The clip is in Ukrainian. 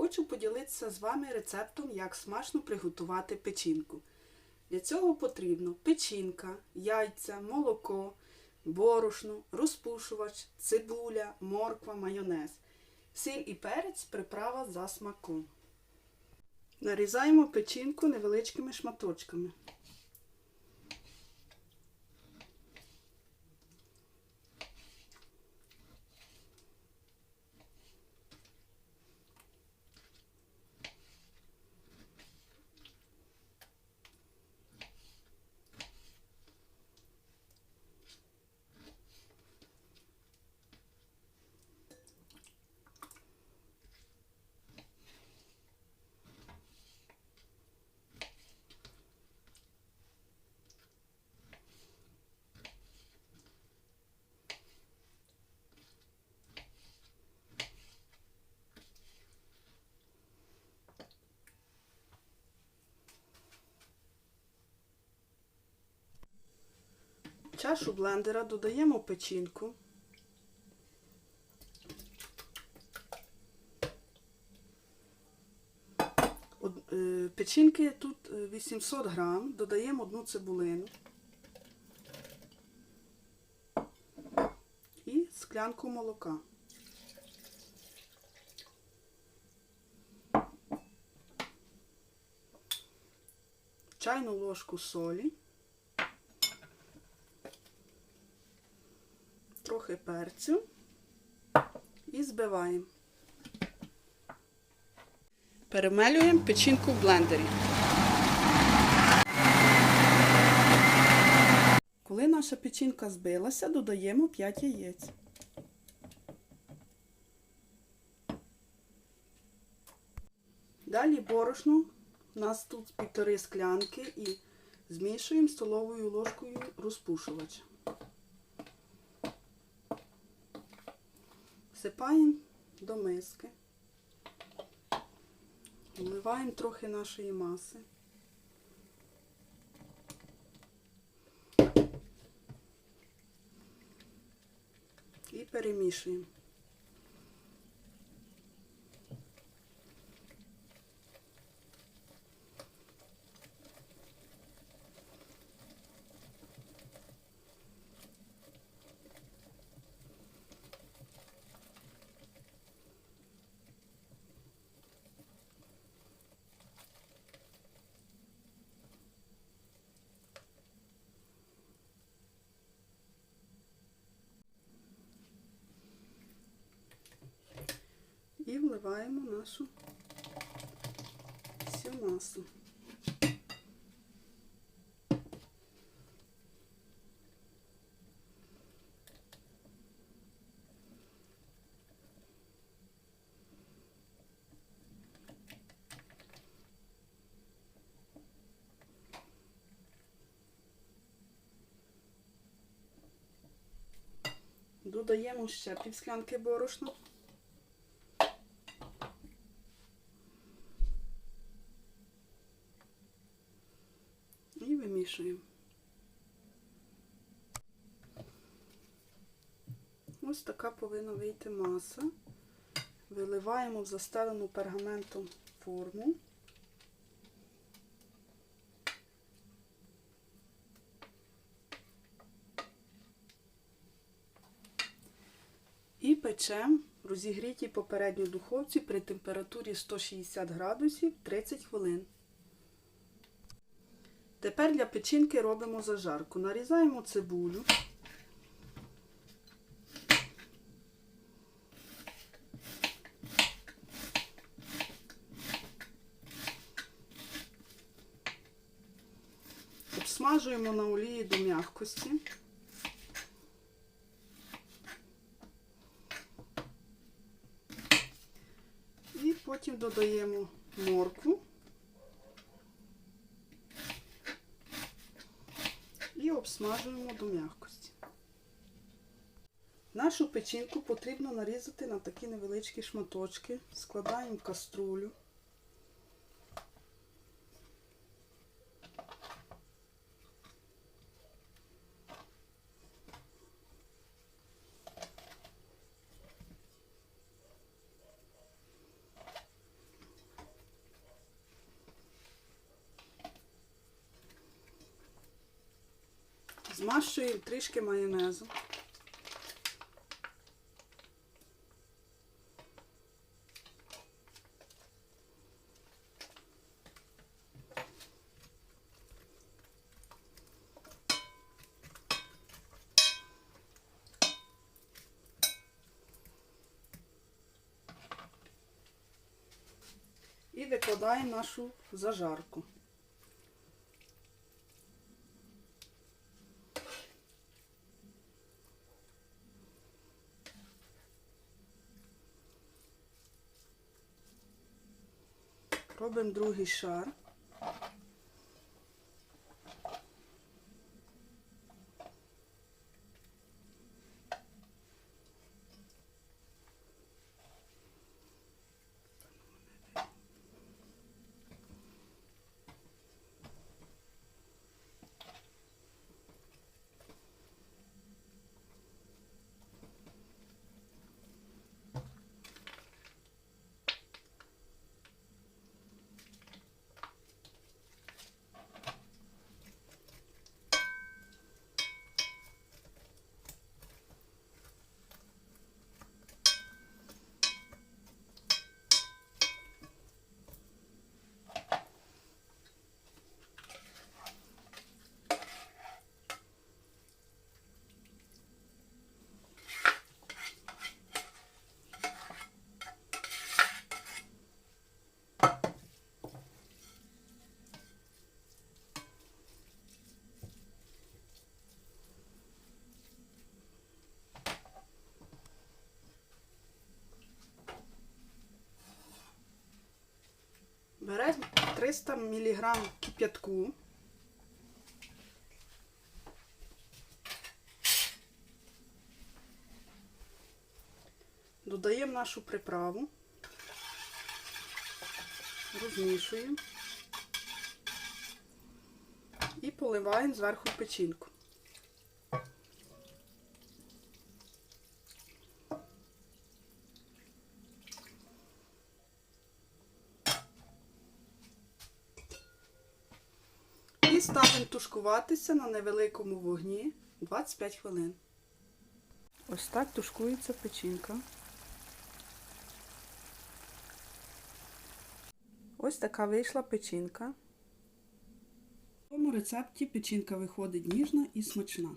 Хочу поділитися з вами рецептом, як смачно приготувати печінку. Для цього потрібно печінка, яйця, молоко, борошно, розпушувач, цибуля, морква, майонез, сіль і перець, приправа за смаком. Нарізаємо печінку невеличкими шматочками. Чашу блендера додаємо печінку. Е, Печінки тут е, 800 грам, додаємо одну цибулину і склянку молока. Чайну ложку солі. Трохи перцю і збиваємо. Перемелюємо печінку в блендері. Коли наша печінка збилася, додаємо 5 яєць. Далі борошно. У нас тут півтори склянки і змішуємо столовою ложкою розпушувач. Всипаємо до миски, вливаємо трохи нашої маси. І перемішуємо. І вливаємо нашу всю масу. Додаємо ще пів склянки. І. Ось така повинна вийти маса. Виливаємо в застелену пергаментом форму. І печемо розігрітій попередньо духовці при температурі 160 градусів 30 хвилин. Тепер для печінки робимо зажарку. Нарізаємо цибулю. Обсмажуємо на олії до м'якості. І потім додаємо моркву. І до м'якості. Нашу печінку потрібно нарізати на такі невеличкі шматочки. Складаємо в каструлю. Змащуємо трішки майонезу. І викладаємо нашу зажарку. Робимо другий шар. 300 мг кип'ятку. Додаємо нашу приправу, розмішуємо і поливаємо зверху печінку. І ставимо тушкуватися на невеликому вогні 25 хвилин. Ось так тушкується печінка. Ось така вийшла печінка. В цьому рецепті печінка виходить ніжна і смачна.